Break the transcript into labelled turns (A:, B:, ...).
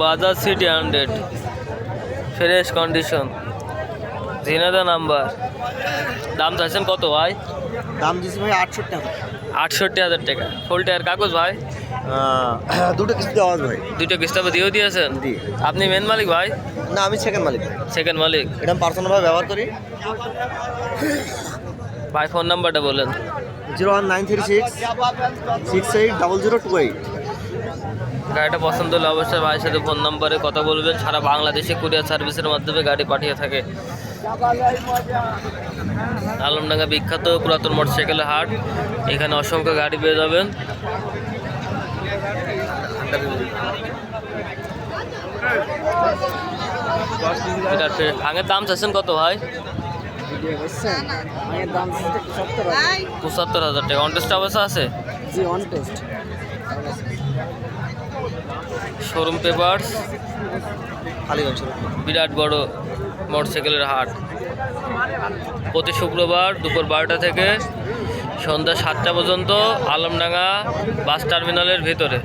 A: Bajaj city hundred. Fresh condition. Jhenaidah number. দাম চাইছেন কত ভাই?
B: দাম দিচ্ছি ভাই আটষট্টি টাকা
A: আটষট্টি হাজার টাকা। ফুল টায়ার কাগজ ভাই?
B: দুটো কিস্তি আওয়াজ ভাই।
A: দুইটা কিস্তাবে দিয়েও দিয়েছেন?
B: জি।
A: আপনি মেন মালিক ভাই?
B: না আমি সেকেন্ড মালিক।
A: সেকেন্ড মালিক।
B: এটা পার্সোনালভাবে ব্যবহার করি।
A: ভাই ফোন নাম্বারটা বলেন।
B: Zero one nine three six six eight double zero two eight.
A: গাড়িটা পছন্দ হলে অবশ্যই ভাইয়ের সাথে ফোন নম্বরে কথা বলবেন সারা বাংলাদেশে কুরিয়ার সার্ভিসের মাধ্যমে গাড়ি পাঠিয়ে থাকে আলমডাঙ্গা বিখ্যাত পুরাতন মোটরসাইকেলের হাট এখানে অসংখ্য গাড়ি পেয়ে যাবেন ভাঙের দাম চাচ্ছেন কত ভাই পঁচাত্তর হাজার টাকা অনটেস্ট অবস্থা আছে শোরুম পেপার্স। বিরাট বড় মোটরসাইকেলের হাট। প্রতি শুক্রবার দুপুর বারোটা থেকে সন্ধ্যা সাতটা পর্যন্ত আলমডাঙ্গা বাস টার্মিনালের ভিতরে।